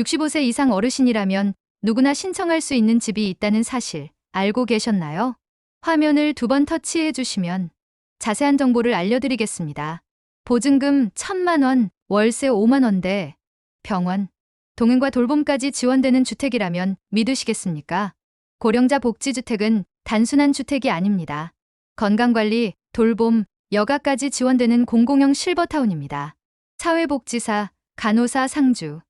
65세 이상 어르신이라면 누구나 신청할 수 있는 집이 있다는 사실 알고 계셨나요? 화면을 두 번 터치해 주시면 자세한 정보를 알려드리겠습니다. 보증금 1천만 원, 월세 5만 원대, 병원, 동행과 돌봄까지 지원되는 주택이라면 믿으시겠습니까? 고령자 복지주택은 단순한 주택이 아닙니다. 건강관리, 돌봄, 여가까지 지원되는 공공형 실버타운입니다. 사회복지사, 간호사 상주,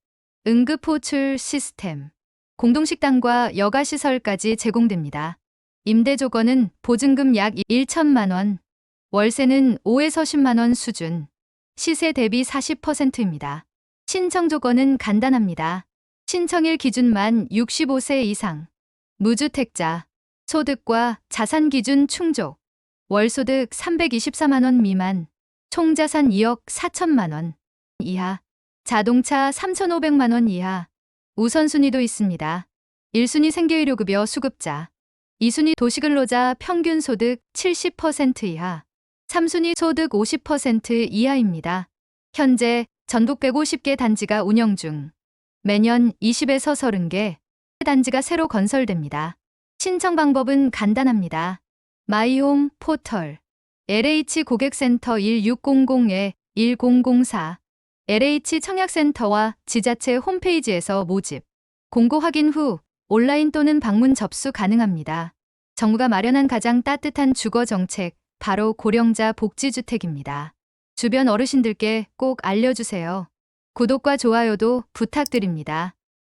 응급호출 시스템, 공동식당과 여가시설까지 제공됩니다. 임대 조건은 보증금 약 1천만 원, 월세는 5에서 10만 원 수준, 시세 대비 40%입니다. 신청 조건은 간단합니다. 신청일 기준 만 65세 이상, 무주택자, 소득과 자산 기준 충족, 월소득 324만 원 미만, 총자산 2억 4천만 원 이하, 자동차 3,500만 원 이하, 우선순위도 있습니다. 1순위 생계의료급여 수급자, 2순위 도시근로자 평균 소득 70% 이하, 3순위 소득 50% 이하입니다. 현재 전국 150개 단지가 운영 중. 매년 20에서 30개 단지가 새로 건설됩니다. 신청 방법은 간단합니다. 마이홈 포털 LH 고객센터 1600에 1004 LH 청약센터와 지자체 홈페이지에서 모집, 공고 확인 후 온라인 또는 방문 접수 가능합니다. 정부가 마련한 가장 따뜻한 주거 정책, 바로 고령자 복지주택입니다. 주변 어르신들께 꼭 알려주세요. 구독과 좋아요도 부탁드립니다.